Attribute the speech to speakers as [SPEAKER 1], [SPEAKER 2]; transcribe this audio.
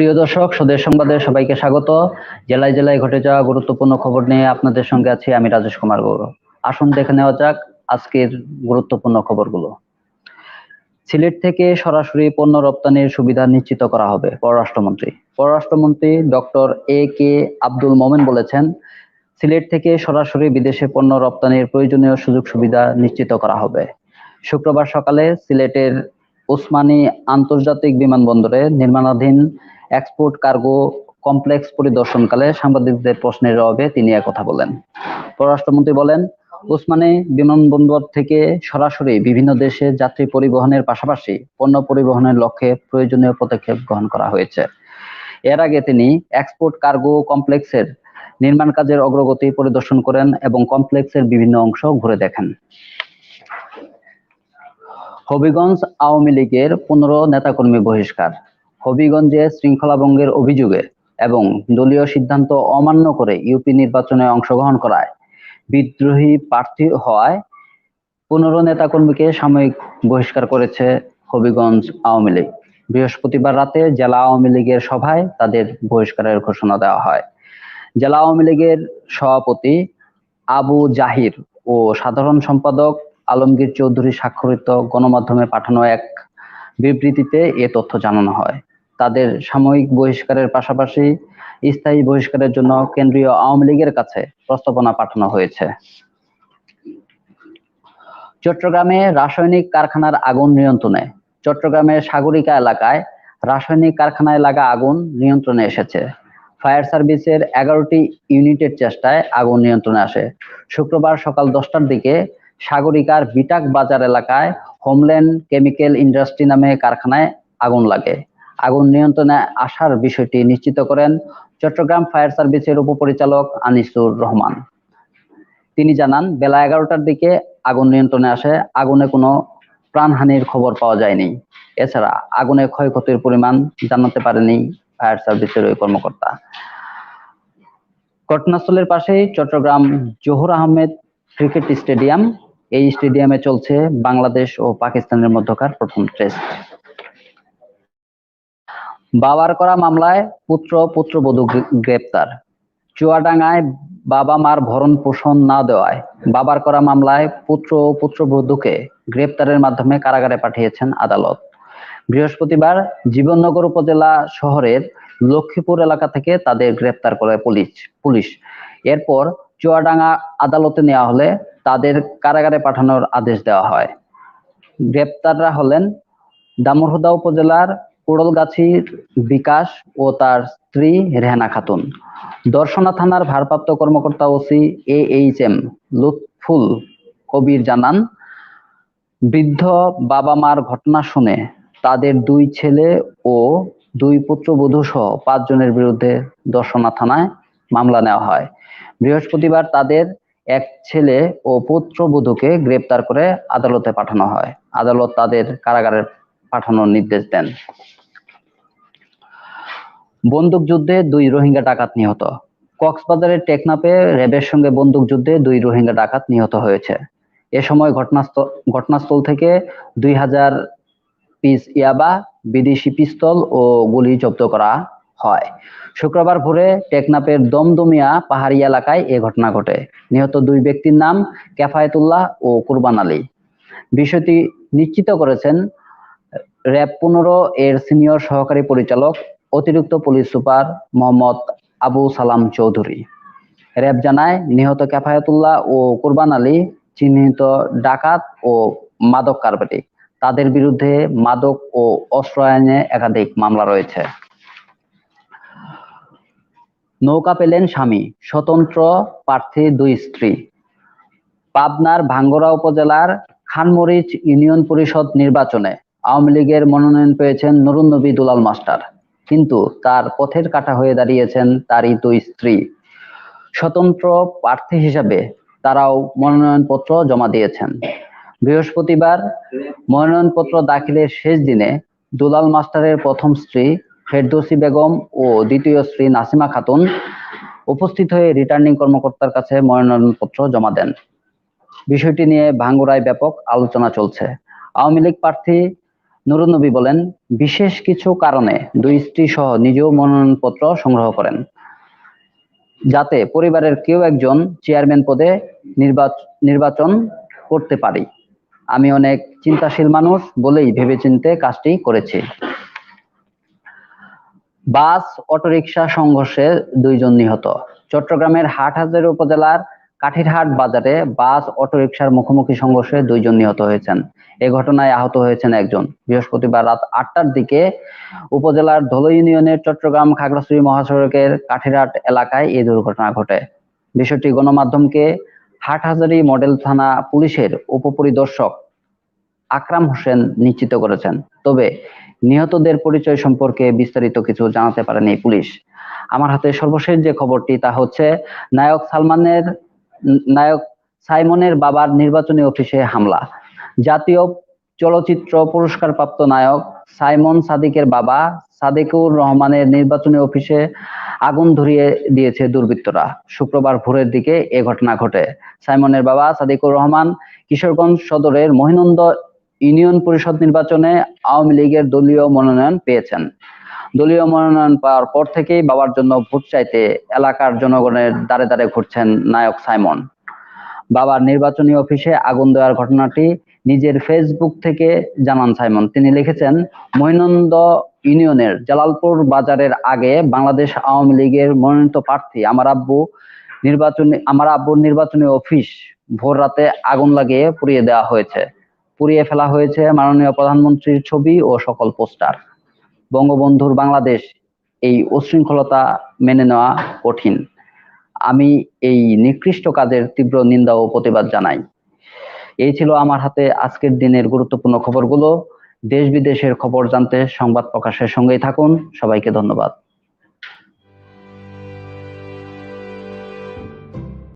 [SPEAKER 1] প্রিয় দর্শক, স্বদেশ সংবাদে সবাইকে স্বাগত। জেলায় জেলায় ঘটে যাওয়া গুরুত্বপূর্ণ খবর নিয়ে আপনাদের সঙ্গে আছি আমি রাজেশ কুমার গৌর। আসুন দেখে নেওয়া যাক আজকের গুরুত্বপূর্ণ খবরগুলো। সিলেট থেকে সরাসরি পণ্য রপ্তানির সুবিধা নিশ্চিত করা হবে পররাষ্ট্রমন্ত্রী। পররাষ্ট্রমন্ত্রী ডক্টর এ কে আব্দুল মোমেন বলেছেন, সিলেট থেকে সরাসরি বিদেশে পণ্য রপ্তানির প্রয়োজনীয় সুযোগ সুবিধা নিশ্চিত করা হবে। শুক্রবার সকালে সিলেটের ওসমানী আন্তর্জাতিক বিমানবন্দরে নির্মাণাধীন এক্সপোর্ট কার্গো কমপ্লেক্স পরিদর্শনকালে সাংবাদিকদের প্রশ্নের জবাবে তিনি একথা বলেন। পররাষ্ট্রমন্ত্রী বলেন, ওসমানী বিমানবন্দর থেকে সরাসরি বিভিন্ন দেশে যাত্রী পরিবহনের পাশাপাশি পণ্য পরিবহনের লক্ষ্যে প্রয়োজনীয় পদক্ষেপ গ্রহণ করা হয়েছে। এর আগে তিনি এক্সপোর্ট কার্গো কমপ্লেক্সের নির্মাণ কাজের অগ্রগতি পরিদর্শন করেন এবং কমপ্লেক্সের বিভিন্ন অংশ ঘুরে দেখেন। হবিগঞ্জ আওয়ামী লীগের পনেরো নেতাকর্মী বহিষ্কার। হবিগঞ্জে শৃঙ্খলা ভঙ্গের অভিযোগে এবং দলীয় সিদ্ধান্ত অমান্য করে ইউপি নির্বাচনে অংশগ্রহণ করায়। বিদ্রোহী প্রার্থী হওয়ায় পনেরো নেতাকর্মীকে সাময়িক বহিষ্কার করেছে হবিগঞ্জ আওয়ামী লীগ। বৃহস্পতিবার রাতে জেলা আওয়ামী লীগের সভায় তাদের বহিষ্কারের ঘোষণা দেওয়া হয়। জেলা আওয়ামী লীগের সভাপতি আবু জাহির ও সাধারণ সম্পাদক আলমগীর চৌধুরী স্বাক্ষরিত গণমাধ্যমে পাঠানো এক বিবৃতিতে এ তথ্য জানানো হয়। তাদের সাময়িক বহিষ্কারের পাশাপাশি স্থায়ী বহিষ্কারের জন্য কেন্দ্রীয় আওয়ামী লীগের কাছে প্রস্তাবনা পাঠানো হয়েছে। চট্টগ্রামে রাসায়নিক কারখানার আগুন নিয়ন্ত্রণে। চট্টগ্রামের সাগরিকা এলাকায় রাসায়নিক কারখানায় লাগা আগুন নিয়ন্ত্রণে এসেছে। ফায়ার সার্ভিসের এগারোটি ইউনিটের চেষ্টায় আগুন নিয়ন্ত্রণে আসে। শুক্রবার সকাল দশটার দিকে সাগরিকার বিটাক বাজার এলাকায় হোমল্যান্ড কেমিক্যাল ইন্ডাস্ট্রি নামে কারখানায় আগুন লাগে। আগুন নিয়ন্ত্রণে আসার বিষয়টি নিশ্চিত করেন চট্টগ্রাম ফায়ার সার্ভিসের উপপরিচালক আনিসুর রহমান। তিনি জানান, বেলা এগারোটার দিকে আগুন নিয়ন্ত্রণে আসে, আগুনে কোনো প্রাণহানির খবর পাওয়া যায়নি। এছাড়া আগুনে ক্ষয়ক্ষতির পরিমাণ জানাতে পারেনি ফায়ার সার্ভিসের ওই কর্মকর্তা। ঘটনাস্থলের পাশেই চট্টগ্রাম জহুর আহমেদ ক্রিকেট স্টেডিয়াম। এই স্টেডিয়ামে চলছে বাংলাদেশ ও পাকিস্তানের মধ্যকার প্রথম টেস্ট। বাবার করা মামলায় পুত্র পুত্রবধূ গ্রেপ্তার। চুয়াডাঙ্গায় বাবা মার ভরণ পোষণ না দেওয়ায় বাবার করা মামলায় পুত্র ও পুত্রবধূকে গ্রেপ্তারের মাধ্যমে কারাগারে পাঠিয়েছেন আদালত। বৃহস্পতিবার জীবননগর উপজেলা শহরের লক্ষ্মীপুর এলাকা থেকে তাদের গ্রেপ্তার করে পুলিশ পুলিশ। এরপর চুয়াডাঙ্গা আদালতে নেওয়া হলে তাদের কারাগারে পাঠানোর আদেশ দেওয়া হয়। গ্রেপ্তাররা হলেন দামুরহুদা উপজেলার কোড়লগাছির বিকাশ ও তার স্ত্রী রেহানা খাতুন। দর্শনা থানার ভারপ্রাপ্ত কর্মকর্তা OC A H M Lutful Kabir জানান, বৃদ্ধ বাবা মার ঘটনা শুনে তাদের দুই ছেলে ও দুই পুত্র পুত্রবধূ সহ পাঁচজনের বিরুদ্ধে দর্শনা থানায় মামলা নেওয়া হয়। বৃহস্পতিবার তাদের এক ছেলে ও পুত্রবধূকে গ্রেপ্তার করে আদালতে পাঠানো হয়। আদালত তাদের কারাগারে পাঠানোর নির্দেশ দেন। বন্দুকযুদ্ধে দুই রোহিঙ্গা ডাকাত নিহত। কক্সবাজারের টেকনাপে র্যাবের সঙ্গে বন্দুকযুদ্ধে দুই রোহিঙ্গা ডাকাত নিহত হয়েছে। এ সময় ঘটনাস্থল ঘটনাস্থল থেকে দুই হাজার পিস ইয়াবা, বিদেশি পিস্তল ও গুলি জব্দ করা হয়। শুক্রবার ভোরে টেকনাপের দমদমিয়া পাহাড়ি এলাকায় এ ঘটনা ঘটে। নিহত দুই ব্যক্তির নাম কেফায়েতুল্লাহ ও কুরবান আলী। বিষয়টি নিশ্চিত করেছেন র্যাব পনেরো এর সিনিয়র সহকারী পরিচালক, অতিরিক্ত পুলিশ সুপার মোহাম্মদ আবু সালাম চৌধুরী। র্যাব জানায়, নিহত কেফায়েতুল্লাহ ও কুরবান আলী চিহ্নিত ডাকাত ও মাদক কারবারি। তাদের বিরুদ্ধে মাদক ও অস্ত্র আইনে একাধিক মামলা রয়েছে। নৌকা পেলেন স্বামী, স্বতন্ত্র প্রার্থী দুই স্ত্রী। পাবনার ভাঙ্গরা উপজেলার খানমরিচ ইউনিয়ন পরিষদ নির্বাচনে আওয়ামী লীগের মনোনয়ন পেয়েছেন নুরুন নবী দুলাল মাস্টার। কিন্তু তার পথের কাটা হয়ে দাঁড়িয়েছেন তারই দুই স্ত্রী। স্বতন্ত্র প্রার্থী হিসাবে তারাও মনোনয়নপত্র জমা দিয়েছেন। বৃহস্পতিবার মনোনয়নপত্র দাখিলের শেষ দিনে দুলাল মাস্টারের প্রথম স্ত্রী ফেরদৌসি বেগম ও দ্বিতীয় স্ত্রী নাসিমা খাতুন উপস্থিত হয়ে রিটার্নিং কর্মকর্তার কাছে মনোনয়নপত্র জমা দেন। বিষয়টি নিয়ে ভাঙ্গুরায় ব্যাপক আলোচনা চলছে। আওয়ামী লীগ প্রার্থী নুরুন নবী বলেন, বিশেষ কিছু কারণে দুই স্ত্রী সহ নিজেও মনোনয়নপত্র সংগ্রহ করেন। যাতে পরিবারের কেউ একজন চেয়ারম্যান পদে নির্বাচন করতে পারি। আমি অনেক চিন্তাশীল মানুষ বলেই ভেবেচিন্তে কাজটি করেছি। বাস, অটোরিকশা সংঘর্ষে দুইজন নিহত। চট্টগ্রামের হাটহাজারী উপজেলার কাঠিরহাট বাজারে বাস, অটোরিকশার মুখোমুখি সংঘর্ষে দুইজন নিহত হয়েছেন। এ ঘটনায় আহত হয়েছেন একজন। বৃহস্পতিবার রাত আটটার দিকে উপজেলার ধলো ইউনিয়নের চট্টগ্রাম খাগড়াছড়ি মহাসড়কের কাঠিরহাট এলাকায় এই দুর্ঘটনা ঘটে। বিষয়টি গণমাধ্যমকে হাটহাজারী মডেল থানা পুলিশের উপপরিদর্শক আকরাম হোসেন নিশ্চিত করেছেন। তবে নিহতদের পরিচয় সম্পর্কে বিস্তারিত কিছু জানাতে পারেনি পুলিশ। আমার হাতে সর্বশেষ যে খবরটি তা হচ্ছে, নায়ক সালমানের নায়ক সাইমনের বাবার নির্বাচনী অফিসে হামলা। জাতীয় চলচ্চিত্র পুরস্কারপ্রাপ্ত নায়ক সাইমন সাদিকের বাবা সাদিকুর রহমানের নির্বাচনী অফিসে আগুন ধরিয়ে দিয়েছে দুর্বৃত্তরা। শুক্রবার ভোরের দিকে এ ঘটনা ঘটে। সাইমনের বাবা সাদিকুর রহমান কিশোরগঞ্জ সদরের মহিনন্দ ইউনিয়ন পরিষদ নির্বাচনে আওয়ামী লীগের দলীয় মনোনয়ন পেয়েছেন। দলীয় মনোনয়ন পাওয়ার পর থেকেই বাবার জন্য ভোট চাইতে এলাকার জনগণের দ্বারে দ্বারে ঘুরছেন নায়ক সাইমন। বাবার নির্বাচনী অফিসে আগুন দেওয়ার ঘটনাটি নিজের ফেসবুক থেকে জানান সাইমন। তিনি লিখেছেন মহিনন্দ ইউনিয়নের জালালপুর বাজারের আগে বাংলাদেশ আওয়ামী লীগের মনোনীত প্রার্থী আমার আব্বু নির্বাচনী, আমার আব্বুর নির্বাচনী অফিস ভোর রাতে আগুন লাগিয়ে পুড়িয়ে দেওয়া হয়েছে। পুড়িয়ে ফেলা হয়েছে মাননীয় প্রধানমন্ত্রীর ছবি ও সকল পোস্টার। বঙ্গবন্ধুর বাংলাদেশ এই উশৃঙ্খলতা মেনে নেওয়া কঠিন। আমি এই নিকৃষ্ট কাজের তীব্র নিন্দা ও প্রতিবাদ জানাই। এই ছিল আমার হাতে আজকের দিনের গুরুত্বপূর্ণ খবরগুলো। দেশ বিদেশের খবর জানতে সংবাদ প্রকাশের সঙ্গেই থাকুন। সবাইকে ধন্যবাদ।